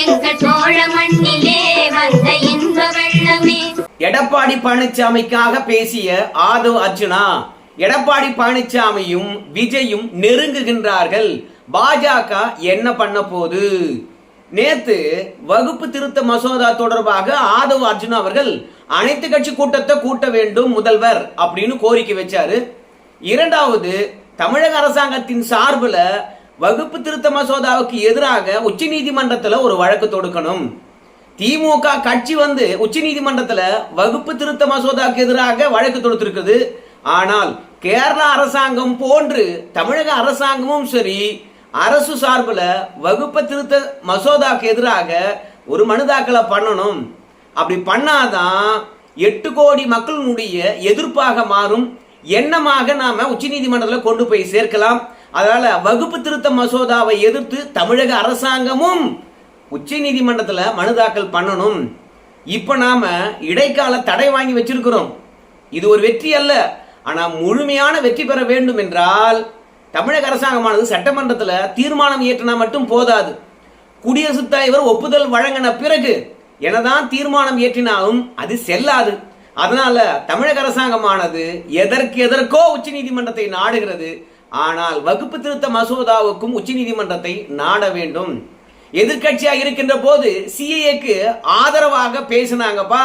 எங்கள் சோழ மண்ணிலே வந்த இன்ப வெள்ளமே எடப்பாடி பழனிசாமிக்காக பேசிய ஆதவ் அர்ஜுனா எடப்பாடி பழனிசாமியும் விஜயும் நெருங்குகின்றார்கள். பாஜக என்ன பண்ண போது? நேத்து வகுப்பு திருத்த மசோதா தொடர்பாக ஆதவ் அர்ஜுனா அவர்கள் அனைத்து கட்சி கூட்டத்தை கூட்ட வேண்டும் முதல்வர் அப்படின்னு கோரிக்கை வச்சாரு. இரண்டாவது தமிழக அரசாங்கத்தின் சார்பில் வகுப்பு திருத்த மசோதாவுக்கு எதிராக உச்சநீதிமன்றத்தில் ஒரு வழக்கு தொடுக்கணும். திமுக கட்சி வந்து உச்சநீதிமன்றத்தில் வகுப்பு திருத்த மசோதாக்கு எதிராக வழக்கு தொடுத்திருக்குது. ஆனால் கேரள அரசாங்கம் போன்று தமிழக அரசாங்கமும் சரி அரசு சார்பில் வகுப்பு திருத்த மசோதாக்கு எதிராக ஒரு மனு தாக்கலை பண்ணணும். அப்படி பண்ணாதான் எட்டு கோடி மக்களினுடைய எதிர்ப்பாக மாறும். எண்ணமாக நாம உச்சநீதிமன்றத்தில் கொண்டு போய் சேர்க்கலாம். அதனால வகுப்பு திருத்த மசோதாவை எதிர்த்து தமிழக அரசாங்கமும் உச்ச நீதிமன்றத்தில் மனு தாக்கல் பண்ணணும். இப்போ நாம இடைக்கால தடை வாங்கி வச்சிருக்கிறோம். இது ஒரு வெற்றி அல்ல. ஆனால் முழுமையான வெற்றி பெற வேண்டும் என்றால் தமிழக அரசாங்கமானது சட்டமன்றத்தில் தீர்மானம் இயற்றினா மட்டும் போதாது. குடியரசுத் தலைவர் ஒப்புதல் வழங்கின பிறகு என்னதான் தீர்மானம் இயற்றினாலும் அது செல்லாது. அதனால தமிழக அரசாங்கமானது எதற்கு எதற்கோ உச்சநீதிமன்றத்தை நாடுகிறது. ஆனால் வகுப்பு திருத்த மசோதாவுக்கும் உச்சநீதிமன்றத்தை நாட வேண்டும். எதிர்க்கட்சியா இருக்கின்ற போது சிஏஏக்கு ஆதரவாக பேசினாங்கப்பா.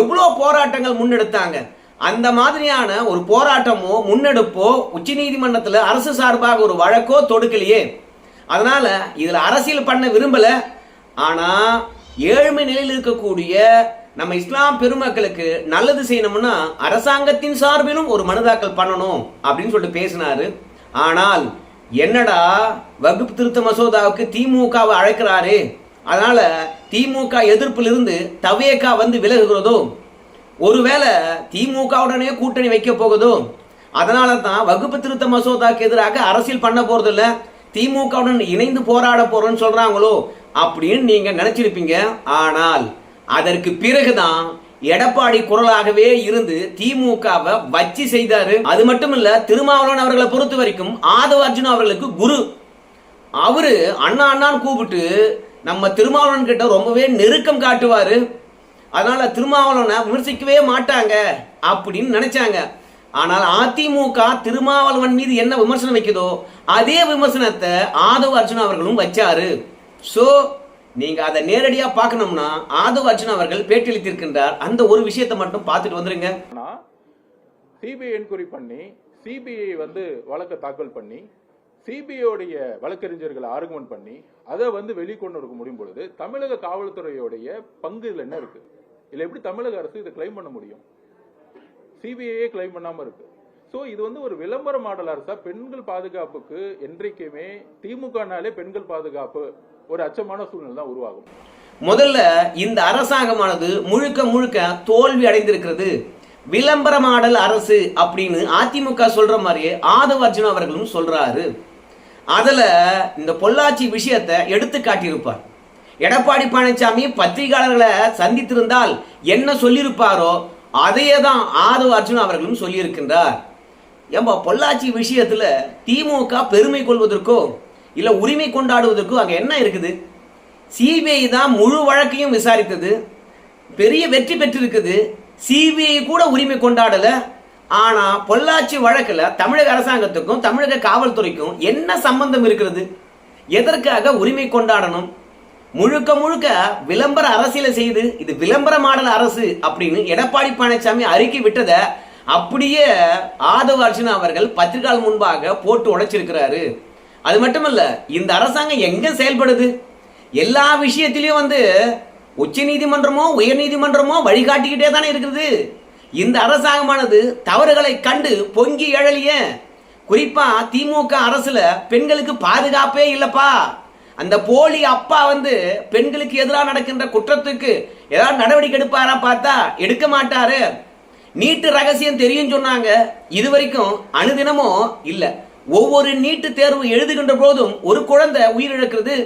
எவ்வளோ போராட்டங்கள் முன்னெடுத்தாங்க. அந்த மாதிரியான ஒரு போராட்டமோ முன்னெடுப்போ உச்சநீதிமன்றத்தில் அரசு சார்பாக ஒரு வழக்கோ தொடுக்கலையே. அதனால இதில் அரசியல் பண்ண விரும்பல. ஆனா ஏழ்மை நிலையில் இருக்கக்கூடிய நம்ம இஸ்லாம் பெருமக்களுக்கு நல்லது செய்யணும்னா அரசாங்கத்தின் சார்பிலும் ஒரு மனு தாக்கல் பண்ணணும் அப்படின்னு சொல்லிட்டு பேசினாரு. ஆனால் என்னடா வகுப்பு திருத்த மசோதாவுக்கு திமுகவை அழைக்கிறாரு? அதனால திமுக எதிர்ப்பிலிருந்து தவேகா வந்து விலகுகிறதோ? ஒருவேளை திமுகவுடனே கூட்டணி வைக்க போகுதோ? அதனால தான் வகுப்பு திருத்த மசோதாக்கு எதிராக அரசியல் பண்ண போறதில்ல. திமுகவுடன் இணைந்து போராட போறோம்னு சொல்றாங்களோ அப்படின்னு நீங்க நினைச்சிருப்பீங்க. ஆனால் அதற்கு பிறகுதான் எடப்பாடி குரலாகவே இருந்து திமுகவை வச்சு செய்தாரு. அது மட்டும் இல்ல திருமாவளவன் அவர்களை பொறுத்த வரைக்கும் ஆதவ அர்ஜுன் அவர்களுக்கு குரு. அவரு அண்ணா அண்ணான்னு கூப்பிட்டு நம்ம திருமாவளவன் கிட்ட ரொம்பவே நெருக்கம் காட்டுவாரு. அதனால திருமாவளவனை விமர்சிக்கவே மாட்டாங்க அப்படின்னு நினைச்சாங்க. ஆனால் அதிமுக திருமாவளவன் மீது என்ன விமர்சனம் வைக்குதோ அதே விமர்சனத்தை ஆதவ அர்ஜுன் அவர்களும் வச்சாரு. சோ நீங்க அதை நேரடியா பார்க்கணும்னா ஆதவ அர்ஜுன் அவர்கள் பேட்டியளித்திருக்கின்றார். அந்த ஒரு விஷயத்தை மட்டும் பார்த்துட்டு வந்துருங்க. சிபிஐ என்கொயரி பண்ணி சிபிஐ வந்து வழக்கை தாக்கல் பண்ணி சிபிஐடைய வழக்கறிஞர்களை ஆர்குமெண்ட் பண்ணி அதை வந்து வெளிக்கொண்டு இருக்க முடியும் பொழுது தமிழக காவல்துறையுடைய பங்கு இதில் என்ன இருக்கு? இதில் எப்படி தமிழக அரசு இதை கிளைம் பண்ண முடியும்? சிபிஐயே கிளைம் பண்ணாமல் இருக்கு. ஸோ இது வந்து ஒரு விளம்பர மாடல் அரசா பெண்கள் பாதுகாப்புக்கு என்றைக்குமே திமுகனாலே பெண்கள் பாதுகாப்பு ஒரு அச்சமான சூழ்நிலை தான் உருவாகும். முதல்ல இந்த அரசாங்கமானது முழுக்க முழுக்க தோல்வி அடைந்திருக்கிறது. விளம்பர மாடல் அரசு அப்படின்னு அதிமுக சொல்ற மாதிரியே ஆதவ அர்ஜுன் அவர்களும் சொல்றாரு. அதுல இந்த பொள்ளாச்சி விஷயத்தை எடுத்து காட்டியிருப்பார். எடப்பாடி பழனிசாமி பத்திரிகையாளர்களை சந்தித்திருந்தால் என்ன சொல்லியிருப்பாரோ அதையே தான் ஆதவ அர்ஜுன் அவர்களும் சொல்லியிருக்கின்றார். ஏம்பா பொள்ளாச்சி விஷயத்தில் திமுக பெருமை கொள்வதற்கோ இல்லை உரிமை கொண்டாடுவதற்கோ அங்கே என்ன இருக்குது? சிபிஐ தான் முழு வழக்கையும் விசாரித்தது பெரிய வெற்றி பெற்றிருக்குது சிபிஐ கூட உரிமை கொண்டாடலை ஆனால் பொள்ளாச்சி வழக்கில் தமிழக அரசாங்கத்துக்கும் தமிழக காவல்துறைக்கும் என்ன சம்பந்தம் இருக்கிறது? எதற்காக உரிமை கொண்டாடணும்? முழுக்க முழுக்க விளம்பர அரசியலை செய்து இது விளம்பர மாடல் அரசு அப்படின்னு எடப்பாடி பழனிசாமி அறிக்கை விட்டதை அப்படியே ஆதவ அர்ஜுனா அவர்கள் பத்திரிகால் முன்பாக போட்டு உடைச்சிருக்கிறாரு. அது மட்டுமல்ல இந்த அரசாங்கம் எங்க செயல்படுது? எல்லா விஷயத்திலையும் வந்து உச்ச நீதிமன்றமோ உயர் நீதிமன்றமோ வழிகாட்டிக்கிட்டே தானே இருக்குது. இந்த அரசாங்கமானது தவறுகளை கண்டு பொங்கி எழலிய. குறிப்பா திமுக அரசுல பெண்களுக்கு பாதுகாப்பே இல்லப்பா. அந்த போலி அப்பா வந்து பெண்களுக்கு எதிராக நடக்கின்ற குற்றத்துக்கு ஏதாவது நடவடிக்கை எடுப்பாரா பார்த்தா எடுக்க மாட்டாரு. நீட்டு ரகசியம் தெரியும் சொன்னாங்க. இது வரைக்கும் அனுதினமும் இல்ல. ஒவ்வொரு நீட்டு தேர்வு எழுதுகின்ற போதும் ஒரு குழந்தை உயிரிழக்கிறது.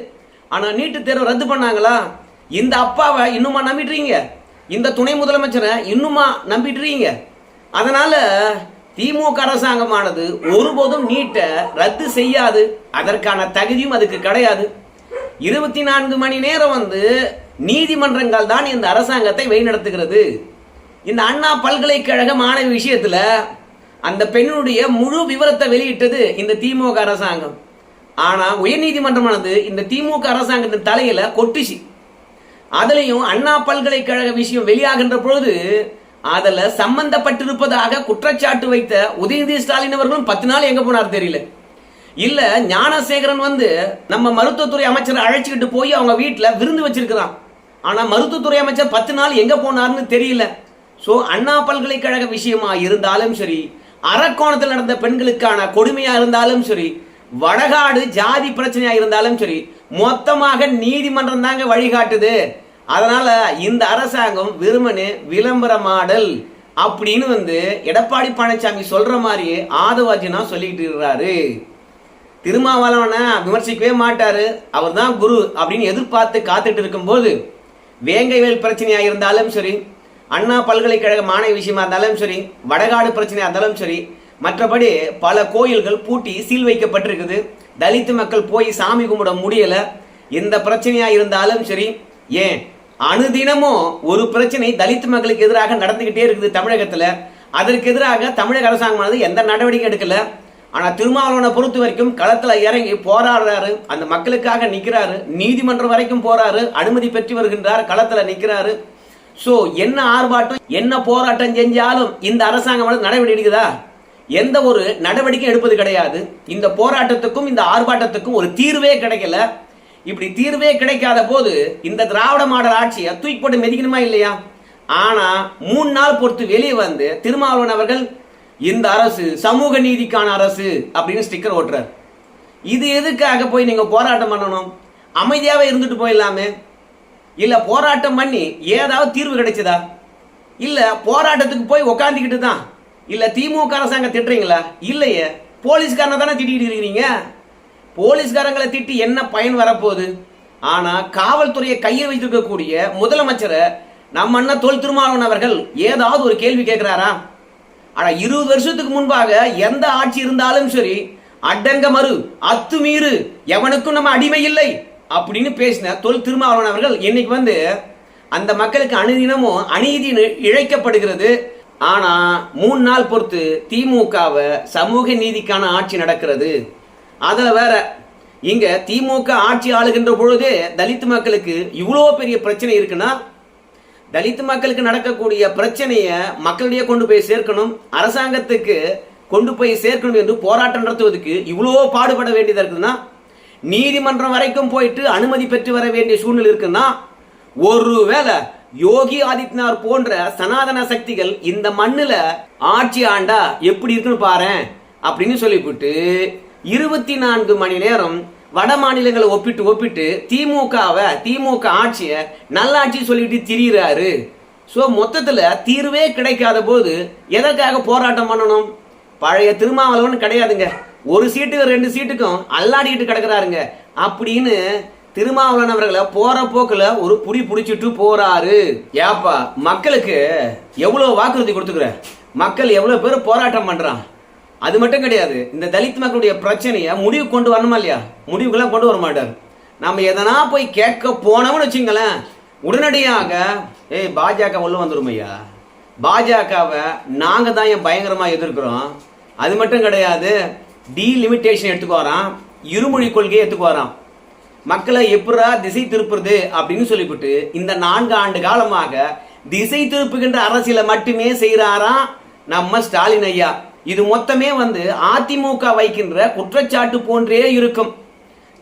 ஆனா நீட்டு தேர்வு ரத்து பண்ணாங்களா? இந்த அப்பாவை இன்னுமா நம்பிட்டுறீங்க? இந்த துணை முதலமைச்சரை இன்னுமா நம்பிட்டுறீங்க? அதனால திமுக அரசாங்கமானது ஒருபோதும் நீட்டை ரத்து செய்யாது. அதற்கான தகுதியும் அதுக்கு கிடையாது. இருபத்தி நான்கு மணி நேரம் வந்து நீதிமன்றங்கள் தான் இந்த அரசாங்கத்தை வழிநடத்துகிறது. இந்த அண்ணா பல்கலைக்கழக மாணவி விஷயத்தில் அந்த பெண்ணுடைய முழு விவரத்தை வெளியிட்டது இந்த திமுக அரசாங்கம். ஆனால் உயர்நீதிமன்றமானது இந்த திமுக அரசாங்கத்தின் தலையில் கொட்டுச்சு. அதுலேயும் அண்ணா பல்கலைக்கழக விஷயம் வெளியாகின்ற பொழுது அதில் சம்பந்தப்பட்டிருப்பதாக குற்றச்சாட்டு வைத்த உதயநிதி ஸ்டாலின் அவர்களும் பத்து நாள் எங்கே போனார் தெரியல. இல்லை ஞானசேகரன் வந்து நம்ம மருத்துவத்துறை அமைச்சரை அழைச்சிக்கிட்டு போய் அவங்க வீட்டில் விருந்து வச்சிருக்கிறான். ஆனால் மருத்துவத்துறை அமைச்சர் பத்து நாள் எங்கே போனார்னு தெரியல. ஸோ அண்ணா பல்கலைக்கழக விஷயமா இருந்தாலும் சரி அரக்கோணத்தில் நடந்த பெண்களுக்கான கொடுமையா இருந்தாலும் சரி வடகாடு ஜாதி பிரச்சனையா இருந்தாலும் சரி மொத்தமாக நீதிமன்றம் தாங்க வழிகாட்டுது. அதனால இந்த அரசாங்கம் வெறுமனே விளம்பர மாடல் அப்படின்னு வந்து எடப்பாடி பழனிசாமி சொல்ற மாதிரியே ஆதவாஜினா சொல்லிக்கிட்டு இருக்கிறாரு திருமாவளவனை விமர்சிக்கவே மாட்டாரு. அவர் தான் குரு அப்படின்னு எதிர்பார்த்து காத்துட்டு இருக்கும்போது வேங்கைவேல் பிரச்சனையா இருந்தாலும் சரி அண்ணா பல்கலைக்கழக மாணவி விஷயமா இருந்தாலும் சரி வடகாடு பிரச்சனையாக இருந்தாலும் சரி மற்றபடி பல கோயில்கள் பூட்டி சீல் வைக்கப்பட்டிருக்குது. தலித்து மக்கள் போய் சாமி கும்பிட முடியல. எந்த பிரச்சனையா இருந்தாலும் சரி ஏன்? அனுதினமும் ஒரு பிரச்சனை தலித்து மக்களுக்கு எதிராக நடந்துகிட்டே இருக்குது தமிழகத்துல. அதற்கு எதிராக தமிழக அரசாங்கமானது எந்த நடவடிக்கை எடுக்கல. ஆனா திருமாவளவனை பொறுத்த வரைக்கும் களத்துல இறங்கி போராடுறாரு. அந்த மக்களுக்காக நிக்கிறாரு. நீதிமன்றம் வரைக்கும் போறாரு. அனுமதி பெற்று வருகின்றார். களத்துல நிக்கிறாரு. சோ என்ன ஆர்ப்பாட்டம் என்ன போராட்டம் செஞ்சாலும் இந்த அரசாங்கம் நடவடிக்கை எடுக்குதா எந்த ஒரு நடவடிக்கை எடுப்பது கிடையாது. இந்த போராட்டத்துக்கும் இந்த ஆர்ப்பாட்டத்துக்கும் ஒரு தீர்வே கிடைக்கல. இப்படி தீர்வே கிடைக்காத போது இந்த திராவிட மாடல் ஆட்சியை தூக்கி போட்டு இல்லையா? ஆனா மூணு நாள் பொறுத்து வெளியே வந்து திருமாவளவன் அவர்கள் இந்த அரசு சமூக நீதிக்கான அரசு அப்படின்னு ஸ்டிக்கர் ஓட்டுறார். இது எதுக்காக போய் நீங்க போராட்டம் பண்ணணும்? அமைதியாவே இருந்துட்டு போயிடலாமே. இல்ல போராட்டம் பண்ணி ஏதாவது தீர்வு கிடைச்சதா? இல்ல போராட்டத்துக்கு போய் உக்காந்துக்கிட்டு தான். இல்ல திமுக அரசாங்கம் திட்டுறீங்களா? இல்லையே. போலீஸ்காரனை தானே திட்டிக்கிட்டு இருக்கிறீங்க? போலீஸ்காரங்களை திட்டி என்ன பயன் வரப்போகுது? ஆனா காவல்துறையை கையில் வைத்திருக்கக்கூடிய முதலமைச்சரை நம்ம அண்ணன் தொல் திருமாவளவன் அவர்கள் ஏதாவது ஒரு கேள்வி கேட்கிறாரா? ஆனா இருபது வருஷத்துக்கு முன்பாக எந்த ஆட்சி இருந்தாலும் சரி அடங்க மறு அத்துமீறு எவனுக்கும் நம்ம அடிமை இல்லை. அப்படின்னு பேசின தொல் திருமாவளவன் அவர்கள் இன்னைக்கு வந்து அந்த மக்களுக்கு அனுதினமும் அநீதி நி- இழைக்கப்படுகிறது. ஆனா மூணு நாள் பொறுத்து திமுகவை சமூக நீதிக்கான ஆட்சி நடக்கிறது. அதில் வேற இங்க திமுக ஆட்சி ஆளுகின்ற பொழுதே தலித் மக்களுக்கு இவ்வளோ பெரிய பிரச்சனை இருக்குன்னா தலித் மக்களுக்கு நடக்கக்கூடிய பிரச்சனையை மக்களிடையே கொண்டு போய் சேர்க்கணும் அரசாங்கத்துக்கு கொண்டு போய் சேர்க்கணும் என்று போராட்டம் நடத்துவதற்கு இவ்வளோ பாடுபட வேண்டியதாக இருக்குதுன்னா நீதிமன்றம் வரைக்கும் போயிட்டு அனுமதி பெற்று வர வேண்டிய சூழ்நிலை இருக்குன்னா ஒருவேளை யோகி ஆதித்யநாத் போன்ற சனாதன சக்திகள் இந்த மண்ணுல ஆட்சி ஆண்டா எப்படி இருக்குன்னு பாரேன் அப்படின்னு சொல்லிவிட்டு இருபத்தி நான்கு மணி நேரம் வட மாநிலங்களை ஒப்பிட்டு ஒப்பிட்டு திமுகவை திமுக ஆட்சியை நல்லாட்சி சொல்லிட்டு திரியிறாரு. ஸோ மொத்தத்தில் தீர்வே கிடைக்காத போது எதற்காக போராட்டம் பண்ணணும்? பழைய திருமாவளவன் கிடையாதுங்க. ஒரு சீட்டுக்கு ரெண்டு சீட்டுக்கும் அல்லாடிக்கிட்டு கிடக்குறாருங்க. அப்படின்னு திருமாவளவன் அவர்களை போற போக்குல ஒரு புடி புடிச்சிட்டு போறாரு. ஏப்பா மக்களுக்கு எவ்வளவு வாக்குறுதி கொடுத்துக்கிற? மக்கள் எவ்வளவு பேர் போராட்டம் பண்றான்? அது மட்டும் கிடையாது இந்த தலித் மக்களுடைய பிரச்சனையை முடிவு கொண்டு வரணுமா இல்லையா? முடிவுக்கெல்லாம் கொண்டு வர மாட்டார். நம்ம எதனா போய் கேட்க போனோம்னு வச்சுங்களேன் உடனடியாக ஏய் பாஜக உள்ள வந்துரும் ஐயா. பாஜகவை நாங்கள் தான் ஏன் பயங்கரமாக எதிர்க்கிறோம்? அது மட்டும் கிடையாது டீலிமிட்டேஷன் எடுத்துக்கு வரான். இருமொழி கொள்கையை எடுத்துக்கு வரான். மக்களை எப்படா திசை திருப்புறது அப்படின்னு சொல்லிவிட்டு இந்த நான்கு ஆண்டு காலமாக திசை திருப்புகின்ற அரசியலை மட்டுமே செய்கிறாராம் நம்ம ஸ்டாலின் ஐயா. இது மொத்தமே வந்து அதிமுக வைக்கின்ற குற்றச்சாட்டு போன்றே இருக்கும்.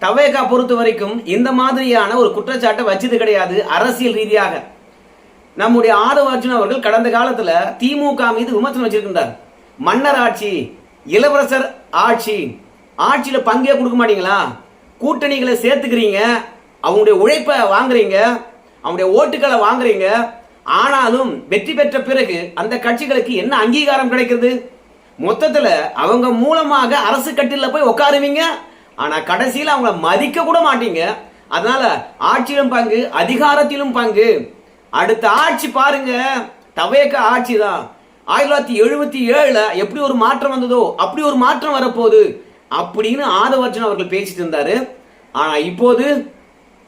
தவேகா பொறுத்த வரைக்கும் இந்த மாதிரியான ஒரு குற்றச்சாட்டை வச்சது கிடையாது அரசியல் ரீதியாக. நம்முடைய ஆதவ அர்ஜுன் அவர்கள் கடந்த காலத்தில் திமுக மீது விமர்சனம் வச்சிருக்கின்றார். மன்னர் ஆட்சி இளவரசர் ஆட்சி. ஆட்சியில் பங்கே கொடுக்க மாட்டீங்களா? கூட்டணிகளை சேர்த்துக்கிறீங்க. அவங்களுடைய உழைப்பை வாங்குறீங்க. அவங்களுடைய ஓட்டுகளை வாங்குறீங்க. ஆனாலும் வெற்றி பெற்ற பிறகு அந்த கட்சிகளுக்கு என்ன அங்கீகாரம் கிடைக்கிறது? மொத்தத்தில் அவங்க மூலமாக அரசு கட்டில போய் உட்காருவீங்க ஆனால் கடைசியில் அவங்கள மதிக்க கூட மாட்டீங்க. அதனால ஆட்சியிலும் பங்கு அதிகாரத்திலும் பங்கு. அடுத்த ஆட்சி பாருங்க. தவேக்க ஆட்சி தான். ஆயிரத்தி தொள்ளாயிரத்தி எழுபத்தி ஏழுல எப்படி ஒரு மாற்றம் வந்ததோ அப்படி ஒரு மாற்றம் வரப்போகுது அப்படின்னு ஆதவர்ஜன் அவர்கள் பேசிட்டு இருந்தாரு. ஆனா இப்போது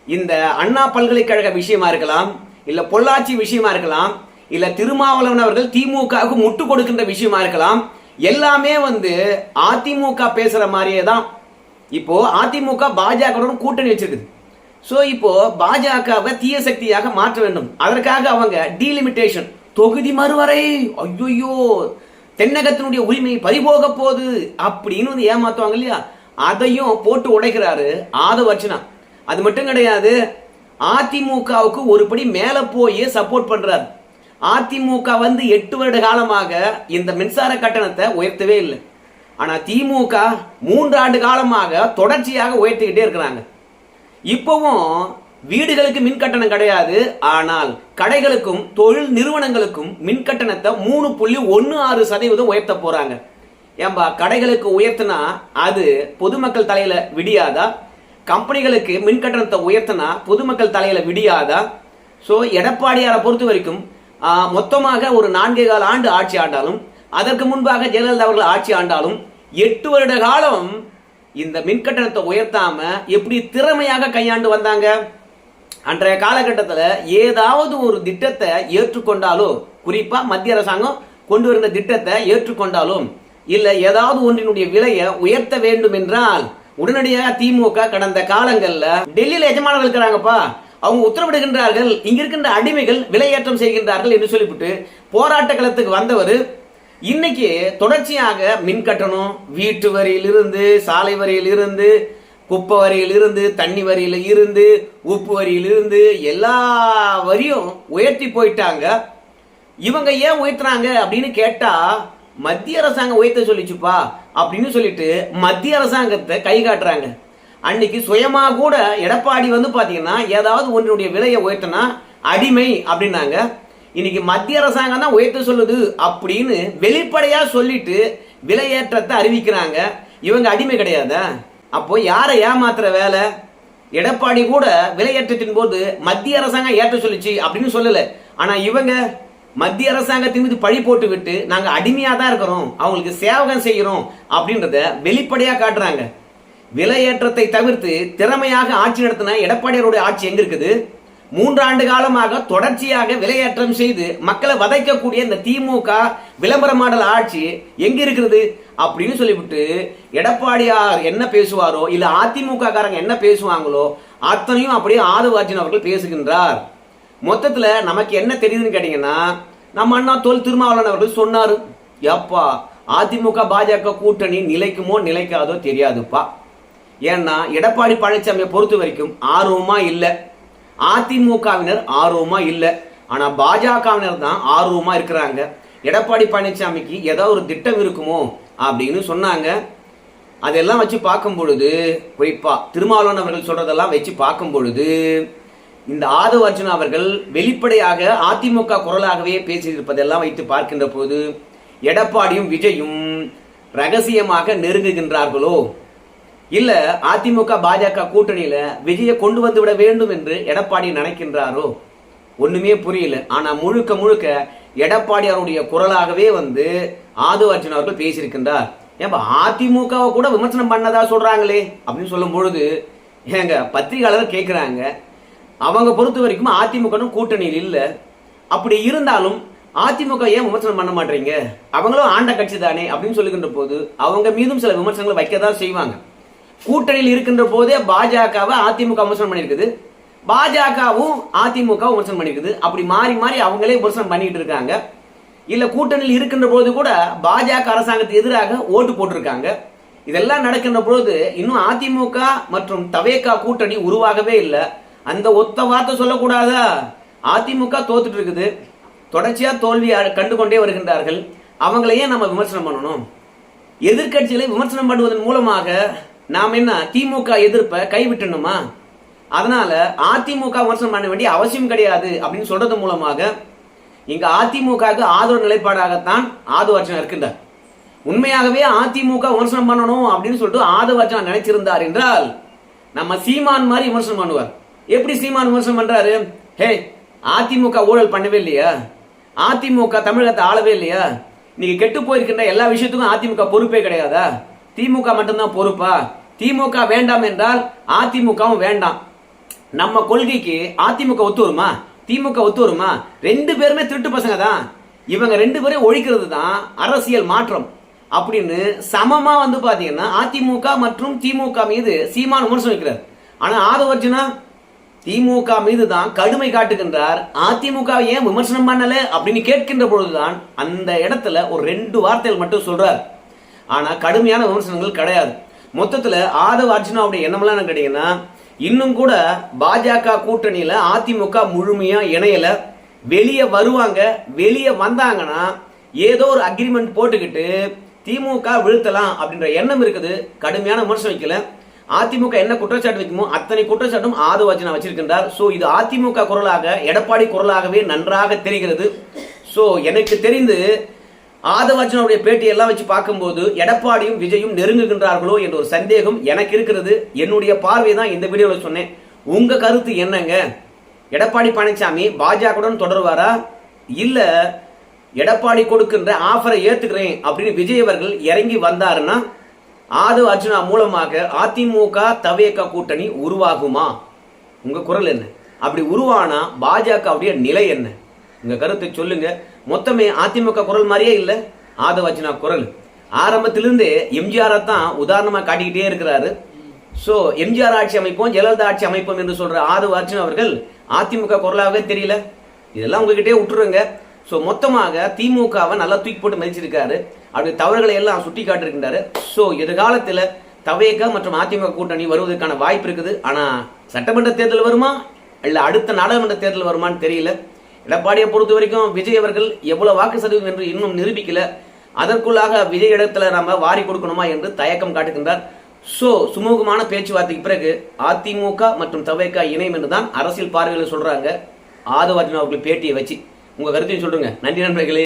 இந்த அண்ணா பல்கலைக்கழக விஷயமா இருக்கலாம் இல்ல பொள்ளாச்சி விஷயமா இருக்கலாம் இல்ல திருமாவளவன் அவர்கள் திமுகவுக்கு முட்டு கொடுக்கின்ற விஷயமா இருக்கலாம் எல்லாமே வந்து அதிமுக பேசுற மாதிரியே தான். இப்போ அதிமுக பாஜகவுடன் கூட்டணி வச்சிருக்குது. ஸோ இப்போ பாஜகவை தீய சக்தியாக மாற்ற வேண்டும். அதற்காக அவங்க டீலிமிட்டேஷன் தொகுதி மறுவரை ஐயோ தென்னகத்தினுடைய உரிமை பறிபோக போகுது அப்படின்னு வந்து ஏமாத்துவாங்க இல்லையா? அதையும் போட்டு உடைக்கிறாரு ஆதவ அர்ச்சனா. அது மட்டும் கிடையாது அதிமுகவுக்கு ஒருபடி மேல போய் சப்போர்ட் பண்றாரு. அதிமுக வந்து எட்டு வருட காலமாக இந்த மின்சார கட்டணத்தை உயர்த்தவே இல்லை. ஆனா திமுக மூன்று ஆண்டு காலமாக தொடர்ச்சியாக உயர்த்திக்கிட்டே இருக்கிறாங்க. இப்பவும் வீடுகளுக்கு மின் கட்டணம் கிடையாது. ஆனால் கடைகளுக்கும் தொழில் நிறுவனங்களுக்கும் மின் கட்டணத்தை மூணு புள்ளி ஒன்று ஆறு சதவீதம் உயர்த்த போறாங்க. ஏம்பா கடைகளுக்கு உயர்த்தினா அது பொதுமக்கள் தலையில விடியாதா? கம்பெனிகளுக்கு மின் கட்டணத்தை உயர்த்தினா பொதுமக்கள் தலையில விடியாதா? ஸோ எடப்பாடியாரை பொறுத்த வரைக்கும் மொத்தமாக ஒரு நான்கே கால ஆண்டு ஆட்சி ஆண்டாலும் அதற்கு முன்பாக ஜெயலலிதா அவர்கள் ஆட்சி ஆண்டாலும் எட்டு வருட காலம் இந்த மின் கட்டணத்தை உயர்த்தாம எப்படி திறமையாக கையாண்டு வந்தாங்க? அன்றைய காலகட்டத்தில் ஏதாவது ஒரு திட்டத்தை ஏற்றுக்கொண்டாலும் குறிப்பாக மத்திய அரசாங்கம் கொண்டு வருகிற திட்டத்தை ஏற்றுக்கொண்டாலும் இல்லை ஏதாவது ஒன்றினுடைய விலையை உயர்த்த வேண்டும் என்றால் உடனடியாக திமுக கடந்த காலங்களில் டெல்லியில் எஜமானர்கள் இருக்கிறாங்கப்பா அவங்க உத்தரவிடுகின்றார்கள் இங்க இருக்கின்ற அடிமைகள் விலையேற்றம் செய்கின்றார்கள் என்று சொல்லிவிட்டு போராட்ட களத்துக்கு வந்தவர் இன்னைக்கு தொடர்ச்சியாக மின் கட்டணம் வீட்டு வரியிலிருந்து சாலை வரியிலிருந்து குப்பை வரியிலிருந்து தண்ணி வரியில இருந்து உப்பு வரியிலிருந்து எல்லா வரியும் உயர்த்தி போயிட்டாங்க. இவங்க ஏன் உயர்த்துறாங்க அப்படின்னு கேட்டா மத்திய அரசாங்கம் உயர்த்த சொல்லிச்சுப்பா அப்படின்னு சொல்லிட்டு மத்திய அரசாங்கத்தை கை காட்டுறாங்க. அன்னைக்கு சுயமா கூட எடப்பாடி வந்து பாத்தீங்கன்னா ஏதாவது ஒன்றினுடைய விலையை உயர்த்தினா அடிமை அப்படின்னாங்க. இன்னைக்கு மத்திய அரசாங்கம் தான் உயர்த்த சொல்லுது அப்படின்னு வெளிப்படையா சொல்லிட்டு விலையேற்றத்தை அறிவிக்கிறாங்க. இவங்க அடிமை கிடையாதா? அப்போ யாரை ஏமாத்துற வேலை? எடப்பாடி கூட விலையேற்றத்தின் போது மத்திய அரசாங்கம் ஏற்ற சொல்லுச்சு அப்படின்னு சொல்லல. ஆனா இவங்க மத்திய அரசாங்கத்தின் மீது பழி போட்டு விட்டு நாங்க அடிமையா தான் இருக்கிறோம் அவங்களுக்கு சேவகம் செய்கிறோம் அப்படின்றத வெளிப்படையா காட்டுறாங்க. விலையேற்றத்தை தவிர்த்து திறமையாக ஆட்சி நடத்தின எடப்பாடியாருடைய ஆட்சி எங்க இருக்குது? மூன்றாண்டு காலமாக தொடர்ச்சியாக விலையேற்றம் செய்து மக்களை வதைக்கக்கூடிய இந்த திமுக விளம்பர மாடல் ஆட்சி எங்க இருக்கிறது அப்படின்னு சொல்லிவிட்டு எடப்பாடியார் என்ன பேசுவாரோ இல்ல அதிமுக காரங்க என்ன பேசுவாங்களோ அத்தனையும் அப்படியே ஆதவார்ஜன் அவர்கள் பேசுகின்றார். மொத்தத்துல நமக்கு என்ன தெரியுதுன்னு கேட்டீங்கன்னா நம்ம அண்ணா தோல் திருமாவளவன் அவர்கள் சொன்னாரு எப்பா அதிமுக பாஜக கூட்டணி நிலைக்குமோ நிலைக்காதோ தெரியாதுப்பா. ஏன்னா எடப்பாடி பழனிசாமியை பொறுத்த வரைக்கும் ஆர்வமா இல்லை. அதிமுகவினர் ஆர்வமா இல்லை. ஆனா பாஜகவினர் தான் ஆர்வமா இருக்கிறாங்க. எடப்பாடி பழனிசாமிக்கு ஏதாவது ஒரு திட்டம் இருக்குமோ அப்படின்னு சொன்னாங்க. அதெல்லாம் வச்சு பார்க்கும் பொழுது குறிப்பா திருமாவளவன் அவர்கள் சொல்றதெல்லாம் வச்சு பார்க்கும் பொழுது இந்த ஆதவ அர்ஜுன் அவர்கள் வெளிப்படையாக அதிமுக குரலாகவே பேசியிருப்பதெல்லாம் வைத்து பார்க்கின்ற போது எடப்பாடியும் விஜயும் ரகசியமாக நெருங்குகின்றார்களோ? இல்ல அதிமுக பாஜக கூட்டணியில விஜயை கொண்டு வந்து விட வேண்டும் என்று எடப்பாடி நினைக்கின்றாரோ? ஒண்ணுமே புரியல. ஆனா முழுக்க முழுக்க எடப்பாடியாருடைய குரலாகவே வந்து ஆது அர்ஜுன் அவர்கள் பேசியிருக்கின்றார். ஏன்பா அதிமுகவை கூட விமர்சனம் பண்ணதா சொல்றாங்களே? அப்படின்னு சொல்லும் பொழுது ஏங்க பத்திரிகையாளர் கேட்கிறாங்க அவங்க பொறுத்த வரைக்கும் அதிமுக கூட்டணியில் இல்லை. அப்படி இருந்தாலும் அதிமுக ஏன் விமர்சனம் பண்ண மாட்டீங்க? அவங்களும் ஆண்ட கட்சி தானே அப்படின்னு சொல்லுகின்ற போது அவங்க மீதும் சில விமர்சனங்களை வைக்கதான் செய்வாங்க. கூட்டணியில் இருக்கின்ற போதே பாஜகவை அதிமுக விமர்சனம் பண்ணியிருக்குது. பாஜகவும் அதிமுக விமர்சனம் பண்ணியிருக்குது. அப்படி மாறி மாறி அவங்களே விமர்சனம் பண்ணிட்டு இருக்காங்க. இல்ல கூட்டணியில் இருக்கின்ற போது கூட பாஜக அரசாங்கத்துக்கு எதிராக ஓட்டு போட்டிருக்காங்க. இதெல்லாம் நடக்கின்ற பொழுது இன்னும் அதிமுக மற்றும் தவேகா கூட்டணி உருவாகவே இல்லை. அந்த ஒத்த வார்த்தை சொல்லக்கூடாதா? அதிமுக தோத்துட்டு இருக்குது. தொடர்ச்சியா தோல்வி கண்டுகொண்டே வருகின்றார்கள். அவங்களையே நம்ம விமர்சனம் பண்ணணும். எதிர்கட்சிகளை விமர்சனம் பண்ணுவதன் மூலமாக நாம் என்ன திமுக எதிர்ப்பை கைவிட்டணுமா? அதனால அதிமுக விமர்சனம் பண்ண வேண்டிய அவசியம் கிடையாது அப்படின்னு சொல்றது மூலமாக இங்க அதிமுகவுக்கு ஆதரவு நிலைப்பாடாகத்தான் ஆதவ இருக்கின்றார். உண்மையாகவே அதிமுக விமர்சனம் பண்ணணும் அப்படின்னு சொல்லிட்டு ஆதவ நினைச்சிருந்தார் என்றால் நம்ம சீமான் மாதிரி விமர்சனம் பண்ணுவார். எப்படி சீமான் விமர்சனம் பண்றாரு? ஹே அதிமுக ஊழல் பண்ணவே இல்லையா? அதிமுக தமிழகத்தை ஆளவே இல்லையா? நீங்க கெட்டு போயிருக்கின்ற எல்லா விஷயத்துக்கும் அதிமுக பொறுப்பே கிடையாதா? திமுக மட்டும்தான் பொறுப்பா? திமுக வேண்டாம் என்றால் அதிமுகவும் வேண்டாம். நம்ம கொள்கைக்கு அதிமுக ஒத்து வருமா? திமுக ஒத்து வருமா? ரெண்டு பேருமே திருட்டு பசங்க தான். இவங்க ரெண்டு பேரையும் ஒழிக்கிறது தான் அரசியல் மாற்றம். அப்படின்னு சமமா வந்து பாத்தீங்கன்னா அதிமுக மற்றும் திமுக மீது சீமான் விமர்சனம் வைக்கிறார். ஆனா ஆதவர்ஜுனா திமுக மீது தான் கடுமை காட்டுகின்றார். அதிமுக ஏன் விமர்சனம் பண்ணல? அப்படின்னு கேட்கின்ற பொழுதுதான் அந்த இடத்துல ஒரு ரெண்டு வார்த்தைகள் மட்டும் சொல்றார். ஆனா கடுமையான விமர்சனங்கள் கிடையாது. மொத்தத்தில் ஆதவ அர்ஜுனாவுடைய எண்ணம்லாம் என்ன கேட்டீங்கன்னா இன்னும் கூட பாஜக கூட்டணியில் அதிமுக முழுமையாக இணையல. வெளியே வருவாங்க வெளியே வந்தாங்கன்னா ஏதோ ஒரு அக்ரிமெண்ட் போட்டுக்கிட்டு திமுக வீழ்த்தலாம் அப்படின்ற எண்ணம் இருக்குது. கடுமையான விமர்சனம் வைக்கல அதிமுக என்ன குற்றச்சாட்டு வைக்குமோ அத்தனை குற்றச்சாட்டும் ஆதவாஜனா வச்சிருக்கின்றார். ஸோ இது அதிமுக குரலாக எடப்பாடி குரலாகவே நன்றாக தெரிகிறது. ஸோ எனக்கு தெரிந்து ஆதவாஜனுடைய பேட்டியெல்லாம் வச்சு பார்க்கும்போது எடப்பாடியும் விஜயும் நெருங்குகின்றார்களோ என்ற ஒரு சந்தேகம் எனக்கு இருக்கிறது. என்னுடைய பார்வை தான் இந்த வீடியோவில் சொன்னேன். உங்க கருத்து என்னங்க? எடப்பாடி பழனிசாமி பாஜகவுடன் தொடர்வாரா? இல்ல எடப்பாடி கொடுக்கின்ற ஆஃபரை ஏத்துக்கிறேன் அப்படின்னு விஜய் அவர்கள் இறங்கி வந்தாருன்னா ஆது அர்ஜுனா மூலமாக அதிமுக தவேக கூட்டணி உருவாகுமா? உங்க குரல் என்ன? அப்படி உருவானா பாஜகவுடைய நிலை என்ன? உங்க கருத்தை சொல்லுங்க. மொத்தமே அதிமுக குரல் மாதிரியே இல்லை. ஆதவ குரல். ஆரம்பத்திலிருந்தே எம்ஜிஆரை தான் உதாரணமாக காட்டிக்கிட்டே இருக்கிறாரு. ஸோ எம்ஜிஆர் ஆட்சி அமைப்போம் ஜெயலலிதா ஆட்சி அமைப்போம் என்று சொல்ற ஆதவ அவர்கள் அதிமுக குரலாகவே தெரியல. இதெல்லாம் உங்ககிட்டே விட்டுருங்க ஸோ மொத்தமாக திமுகவை நல்லா தூக்கி போட்டு மதிச்சிருக்காரு. அப்படி தவறுகளை எல்லாம் சுட்டி காட்டிருக்கின்றாரு ஸோ எதிர்காலத்தில் தவேக மற்றும் அதிமுக கூட்டணி வருவதற்கான வாய்ப்பு இருக்குது. ஆனால் சட்டமன்ற தேர்தல் வருமா? இல்லை அடுத்த நாடாளுமன்ற தேர்தல் வருமான்னு தெரியல. எடப்பாடியை பொறுத்த வரைக்கும் விஜய் அவர்கள் எவ்வளவு வாக்கு சதவீதம் என்று இன்னும் நிரூபிக்கல. அதற்குள்ளாக விஜய் இடத்துல நாம வாரி கொடுக்கணுமா என்று தயக்கம் காட்டுகின்றார். சோ சுமூகமான பேச்சுவார்த்தைக்கு பிறகு அதிமுக மற்றும் தவேக இணையம் என்றுதான் அரசியல் பார்வையில் சொல்றாங்க. ஆதவர்ஜன் அவர்கள் பேட்டியை வச்சு. உங்க கருத்தையும் சொல்லுங்க. நன்றி நண்பர்களே.